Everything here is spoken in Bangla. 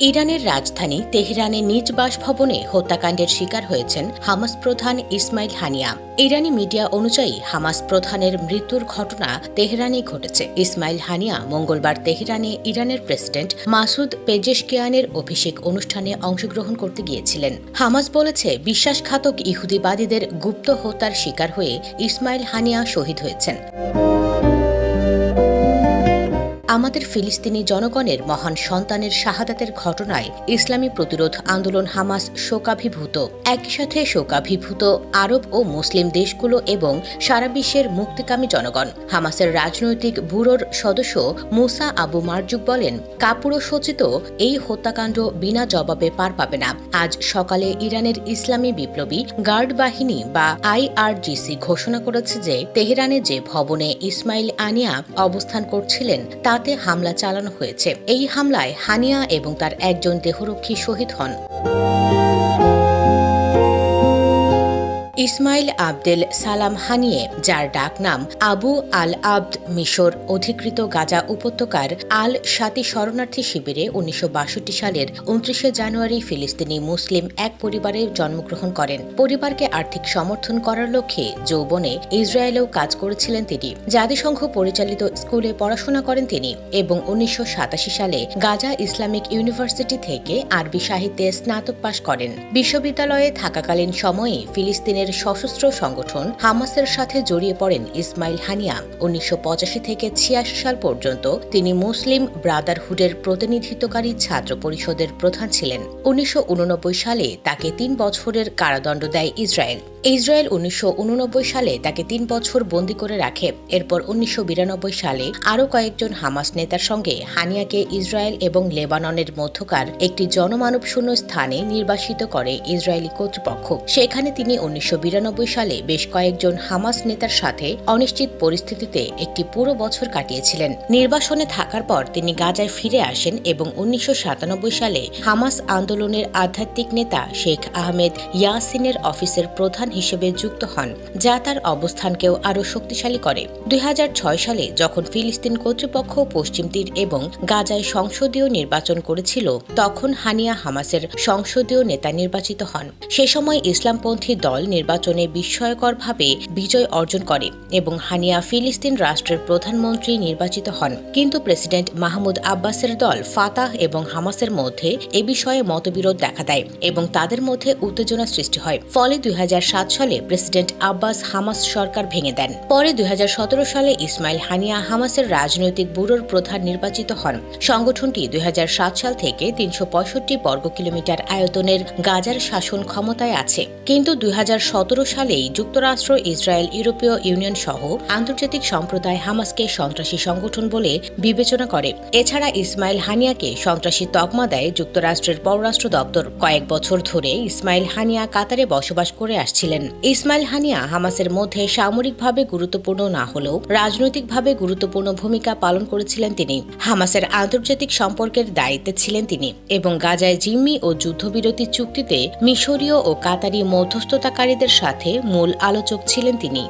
ইরানের রাজধানী তেহরানে নিজ বাসভবনে হত্যাকাণ্ডের শিকার হয়েছেন হামাস প্রধান ইসমাইল হানিয়া। ইরানি মিডিয়া অনুযায়ী হামাস প্রধানের মৃত্যুর ঘটনা তেহরানে ঘটেছে। ইসমাইল হানিয়া মঙ্গলবার তেহরানে ইরানের প্রেসিডেন্ট মাসুদ পেজেশকিয়ানের অভিষেক অনুষ্ঠানে অংশগ্রহণ করতে গিয়েছিলেন। হামাস বলেছে, বিশ্বাসঘাতক ইহুদিবাদীদের গুপ্ত হত্যার শিকার হয়ে ইসমাইল হানিয়া শহীদ হয়েছেন। আমাদের ফিলিস্তিনি জনগণের মহান সন্তানের শাহাদাতের ঘটনায় ইসলামী প্রতিরোধ আন্দোলন হামাস শোকাভিভূত। একই সাথে শোকাভিভূত আরব ও মুসলিম দেশগুলো এবং সারা বিশ্বের মুক্তিকামী জনগণ। হামাসের রাজনৈতিক ব্যুরোর সদস্য মুসা আবু মারজুক বলেন কাপুরো কাপুরসচিত এই হত্যাকাণ্ড বিনা জবাবে পার পাবে না। আজ সকালে ইরানের ইসলামী বিপ্লবী গার্ড বাহিনী বা আইআরজিসি ঘোষণা করেছে যে তেহরানে যে ভবনে ইসমাইল আনিয়া অবস্থান করছিলেন, তাতে হামলা চালানো হয়েছে। এই হামলায় হানিয়া এবং তার একজন দেহরক্ষী শহীদ হন। ইসমাইল আবদেল সালাম হানিয়ে, যার ডাক নাম আবু আল আবদ মিশর, অধিকৃত গাজা উপত্যকার আল সাতি শরণার্থী শিবিরে উনিশশো বাষট্টি সালের উনত্রিশে জানুয়ারি ফিলিস্তিনি মুসলিম এক পরিবারে জন্মগ্রহণ করেন। পরিবারকে আর্থিক সমর্থন করার লক্ষ্যে যৌবনে ইসরায়েলেও কাজ করেছিলেন তিনি। জাতিসংঘ পরিচালিত স্কুলে পড়াশোনা করেন তিনি এবং উনিশশো সাতাশি সালে গাজা ইসলামিক ইউনিভার্সিটি থেকে আরবি সাহিত্যে স্নাতক পাশ করেন। বিশ্ববিদ্যালয়ে থাকাকালীন সময়ে ফিলিস্তিনের সশস্ত্র সংগঠন হামাসের সাথে জড়িয়ে পড়েন ইসমাইল হানিয়া। উনিশশো পঁচাশি থেকে ছিয়াশি সাল পর্যন্ত তিনি মুসলিম ব্রাদারহুডের প্রতিনিধিত্বকারী ছাত্র পরিষদের প্রধান ছিলেন। উনিশশো উননব্বই সালে তাকে তিন বছরের কারাদণ্ড দেয় ইসরায়েল। ইসরায়েল উনিশশো উননব্বই সালে তাকে তিন বছর বন্দি করে রাখে। এরপর উনিশশো বিরানব্বই সালে আরও কয়েকজন হামাস নেতার সঙ্গে হানিয়াকে ইসরায়েল এবং লেবাননের মধ্যকার একটি জনমানবশূন্য স্থানে নির্বাসিত করে ইসরায়েলি কর্তৃপক্ষ। সেখানে তিনি উনিশশো বিরানব্বই সালে বেশ কয়েকজন হামাস নেতার সাথে অনিশ্চিত পরিস্থিতিতে একটি পুরো বছর কাটিয়েছিলেন। নির্বাসনে থাকার পর তিনি গাজায় ফিরে আসেন এবং উনিশশো সাতানব্বই সালে হামাস আন্দোলনের আধ্যাত্মিক নেতা শেখ আহমেদ ইয়াসিনের অফিসের প্রধান হিসেবে যুক্ত হন, যা তার অবস্থানকেও আরও শক্তিশালী করে। দুই হাজার ছয় সালে যখন ফিলিস্তিন কর্তৃপক্ষ পশ্চিম তীর এবং গাজায় সংসদীয় নির্বাচন করেছিল, তখন হানিয়া হামাসের সংসদীয় নেতা নির্বাচিত হন। সে সময় ইসলামপন্থী দল নির্বাচনে বিস্ময়করভাবে বিজয় অর্জন করে এবং হানিয়া ফিলিস্তিন রাষ্ট্রের প্রধানমন্ত্রী নির্বাচিত হন। কিন্তু প্রেসিডেন্ট মাহমুদ আব্বাসের দল ফাতাহ এবং হামাসের মধ্যে এ বিষয়ে মতবিরোধ দেখা দেয় এবং তাদের মধ্যে উত্তেজনা সৃষ্টি হয়। ফলে দুই সালে প্রেসিডেন্ট আব্বাস হামাস সরকার ভেঙে দেন। পরে দুই হাজার সতেরো সালে ইসমাইল হানিয়া হামাসের রাজনৈতিক ব্যুরোর প্রধান নির্বাচিত হন। সংগঠনটি দুই হাজার সাত সাল থেকে তিনশো পঁয়ষট্টি বর্গ কিলোমিটার আয়তনের গাজার শাসন ক্ষমতায় আছে। কিন্তু দুই হাজার সতেরো সালেই যুক্তরাষ্ট্র, ইসরায়েল, ইউরোপীয় ইউনিয়ন সহ আন্তর্জাতিক সম্প্রদায় হামাসকে সন্ত্রাসী সংগঠন বলে বিবেচনা করে। এছাড়া ইসমাইল হানিয়াকে সন্ত্রাসী তকমা দেয় যুক্তরাষ্ট্রের পররাষ্ট্র দপ্তর। কয়েক বছর ধরে ইসমাইল হানিয়া কাতারে বসবাস করে আসছিলেন। ইসমাইল হানিয়া হামাসের মধ্যে সামরিকভাবে গুরুত্বপূর্ণ না হলেও রাজনৈতিকভাবে গুরুত্বপূর্ণ ভূমিকা পালন করেছিলেন তিনি। হামাসের আন্তর্জাতিক সম্পর্কের দায়িত্বে ছিলেন তিনি এবং গাজায় জিম্মি ও যুদ্ধবিরতি চুক্তিতে মিশরীয় ও কাতারি মধ্যস্থতাকারীদের সাথে মূল আলোচক ছিলেন তিনি।